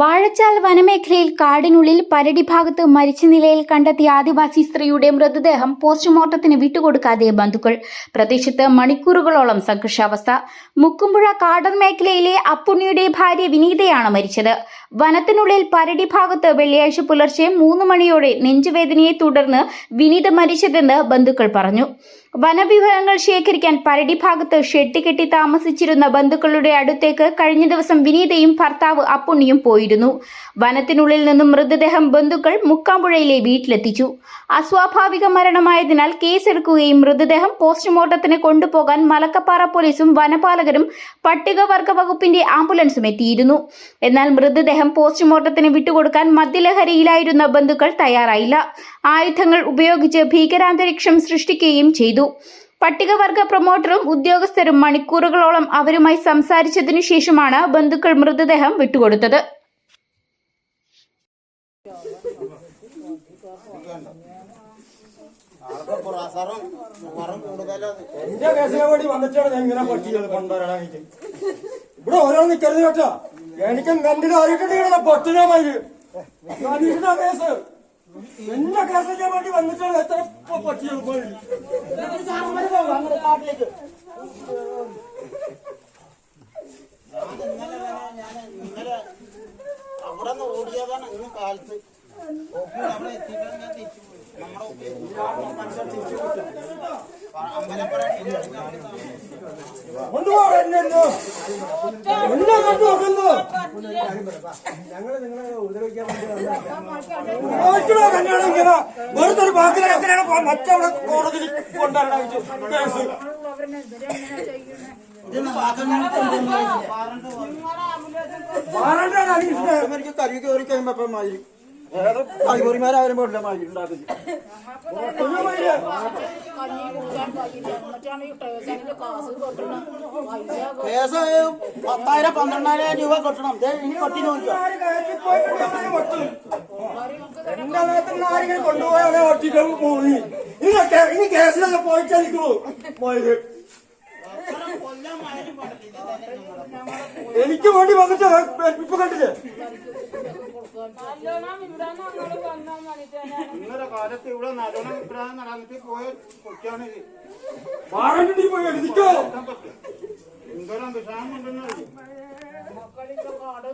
വാഴച്ചാൽ വനമേഖലയിൽ കാടിനുള്ളിൽ പരടി ഭാഗത്ത് മരിച്ച നിലയിൽ കണ്ടെത്തിയ ആദിവാസി സ്ത്രീയുടെ മൃതദേഹം പോസ്റ്റ്മോർട്ടത്തിന് വിട്ടുകൊടുക്കാതെ ബന്ധുക്കൾ. പ്രദേശത്ത് മണിക്കൂറുകളോളം സംഘർഷാവസ്ഥ. മുക്കുമ്പുഴ കാടൻ മേഖലയിലെ അപ്പുണ്ണിയുടെ ഭാര്യ വിനീതയാണ് മരിച്ചത്. വനത്തിനുള്ളിൽ പരടി ഭാഗത്ത് വെള്ളിയാഴ്ച പുലർച്ചെ മൂന്ന് മണിയോടെ നെഞ്ചുവേദനയെ തുടർന്ന് വിനീത മരിച്ചതെന്ന് ബന്ധുക്കൾ പറഞ്ഞു. വനവിഭവങ്ങൾ ശേഖരിക്കാൻ പരടി ഭാഗത്ത് ഷെഡ് കെട്ടി താമസിച്ചിരുന്ന ബന്ധുക്കളുടെ അടുത്തേക്ക് കഴിഞ്ഞ ദിവസം വിനീതയും ഭർത്താവ് അപ്പുണ്ണിയും പോയിരുന്നു. വനത്തിനുള്ളിൽ നിന്നും മൃതദേഹം ബന്ധുക്കൾ മുക്കാമ്പുഴയിലെ വീട്ടിലെത്തിച്ചു. അസ്വാഭാവിക മരണമായതിനാൽ കേസെടുക്കുകയും മൃതദേഹം പോസ്റ്റ്മോർട്ടത്തിന് കൊണ്ടുപോകാൻ മലക്കപ്പാറ പോലീസും വനപാലകരും പട്ടികവർഗ വകുപ്പിന്റെ ആംബുലൻസും എത്തിയിരുന്നു. എന്നാൽ മൃതദേഹം പോസ്റ്റ്മോർട്ടത്തിന് വിട്ടുകൊടുക്കാൻ മദ്യലഹരിയിലായിരുന്ന ബന്ധുക്കൾ തയ്യാറായില്ല. ആയുധങ്ങൾ ഉപയോഗിച്ച് ഭീകരാന്തരീക്ഷം സൃഷ്ടിക്കുകയും ചെയ്തു. പട്ടികവർഗ പ്രൊമോട്ടറും ഉദ്യോഗസ്ഥരും മണിക്കൂറുകളോളം അവരുമായി സംസാരിച്ചതിനു ശേഷമാണ് ബന്ധുക്കൾ മൃതദേഹം വിട്ടുകൊടുത്തത്. ഇവിടെ ഓരോ നിക്കരുത് കേട്ടോ. എനിക്കും കണ്ടിട്ട് അറിയിക്കട്ടെ പൊട്ടിനാ മതി കേസ്. എന്റെ കേസിന് വേണ്ടി വന്നിട്ടാണ് എത്ര പറ്റിയത് പോയി. അങ്ങനെ കാട്ടിലേക്ക് ഇന്നലെ അവിടെ നിന്ന് ഓടിയതാണ് ഇന്ന് കാലത്ത് അവിടെ എത്തിയിട്ടാണ് ഞാൻ തിരിച്ചു പോയി നമ്മുടെ മനുഷ്യർ തിരിച്ചു പോയി അമ്പലപ്പുഴ കൊണ്ടുപോകാൻ എന്നെ കൊണ്ടുപോകുന്നു ഓടിക്കണോ തന്നെയാണ് ഇങ്ങനെ വെറുതെ ഒരു ബാക്കി എങ്ങനെയാണ് മറ്റവിടെ കോടതിയിൽ കൊണ്ടുവരാനായിട്ട് കേസ് ഇത് നാഗനാഥൻ വാറണ്ട് വാറണ്ടാണ് അനീഷിനെ എനിക്ക് കരി കയറി കഴിയുമ്പോ ഇപ്പം പത്തായിരം പന്ത്രണ്ടായിരം രൂപ കൊട്ടണം ദേ ഇനി കൊട്ടി കൊണ്ടുപോയാൽ ഒട്ടിട്ട് പോയി ഇനി കേസിലൊക്കെ പോയിട്ടായിരിക്കുള്ളൂ പോയത് എനിക്ക് വേണ്ടി വന്നിട്ട് ഇപ്പൊ കണ്ടില്ലേ ഇന്നലെ കാലത്ത് ഇവിടെ നല്ലോണം ഇവിടെ നടന്നിട്ട് പോയ എഴുതിക്കോ എന്തോരം വിഷയം ഉണ്ടെന്ന്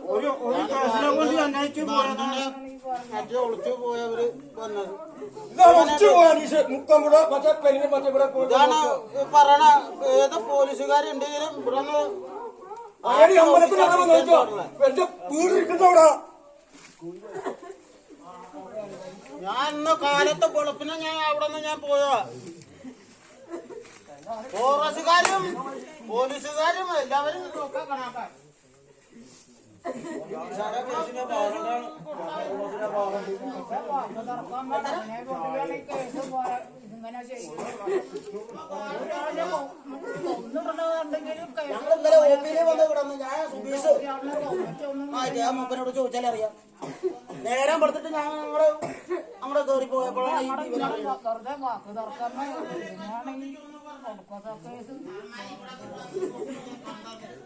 ഒരു ഒരു കേസിനെ കൊണ്ട് അന്വേഷിച്ച് പോയതാണ്. മറ്റേ ഒളിച്ചു പോയവര് വന്നത്. ഇതാണ് പറയണ ഏത് പോലീസുകാരുണ്ടെങ്കിലും ഇവിടെ നിന്ന് എന്റെ വീട് ഇരിക്കുന്നവിടെ ഞാൻ ഇന്ന് കാലത്തെ പൊളപ്പിന് ഞാൻ അവിടെ നിന്ന് ഞാൻ പോയതാ. ഫോറസ്റ്റുകാരും പോലീസുകാരും എല്ലാവരും നോക്കാൻ കണക്കാ ഞങ്ങൾ ഇന്നലെ ആ അറിയാം നേരം കൊടുത്തിട്ട് ഞാൻ ഞങ്ങൾ നമ്മുടെ കയറി പോയപ്പോഴാണ് ഈ